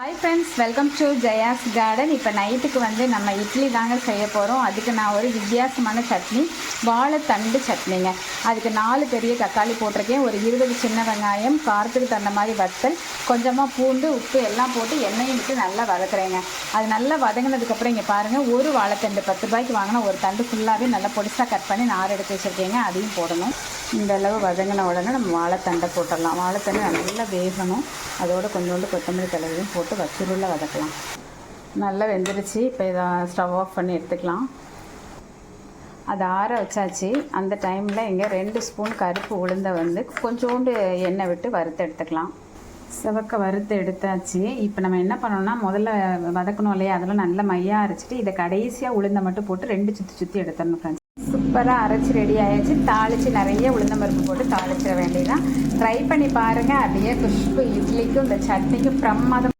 Hi friends welcome to Jaya's garden இப்போ நைட்டுக்கு வந்து நம்ம இட்லி தாங்க செய்ய போகிறோம் அதுக்கு நான் ஒரு வித்தியாசமான சட்னி வாழைத்தண்டு சட்னிங்க. அதுக்கு நாலு பெரிய தக்காளி போட்டிருக்கேன். ஒரு இருபது சின்ன வெங்காயம் காரத்துக்கு தகுந்த மாதிரி வத்தல் கொஞ்சமாக பூண்டு உப்பு எல்லாம் போட்டு எண்ணெயும் விட்டு நல்லா வதக்குறேங்க. அது நல்லா வதங்கினதுக்கப்புறம் இங்கே பாருங்கள் ஒரு வாழைத்தண்டு பத்து ரூபாய்க்கு வாங்கினா ஒரு தண்டு ஃபுல்லாகவே நல்லா பொடிசாக கட் பண்ணி நார் எடுத்து வச்சுருக்கேங்க. அதையும் போடணும். இந்த அளவு வதங்கின உடனே நம்ம வாழைத்தண்டை போட்டுடலாம். வாழைத்தண்டை நல்லா வேகணும். அதோடு கொஞ்சோண்டு கொத்தமல்லி தலைவையும் போட்டு வச்சுருள்ள வதக்கலாம். நல்லா வெந்துருச்சு. இப்போ இதை ஸ்டவ் ஆஃப் பண்ணி எடுத்துக்கலாம். அதை ஆற வச்சாச்சு. அந்த டைமில் இங்கே ரெண்டு ஸ்பூன் கருப்பு உளுந்தை வந்து கொஞ்சோண்டு எண்ணெய் விட்டு வறுத்து எடுத்துக்கலாம். சிவக்க வறுத்து எடுத்தாச்சு. இப்போ நம்ம என்ன பண்ணோம்னா முதல்ல வதக்கணும் இல்லையா? அதெல்லாம் நல்லா மையாக அரைச்சிட்டு இதை கடைசியாக உளுந்தை மட்டும் போட்டு ரெண்டு சுற்றி சுற்றி எடுத்துடணும் சூப்பராக அரைச்சி ரெடி ஆயிடுச்சு தாளித்து நிறைய உளுந்தம் பருப்பு போட்டு தாளிச்சிட வேண்டியதான் ட்ரை பண்ணி பாருங்கள் அப்படியே குஷ்பு இட்லிக்கும் இந்த சட்னிக்கும் பிரமாதம்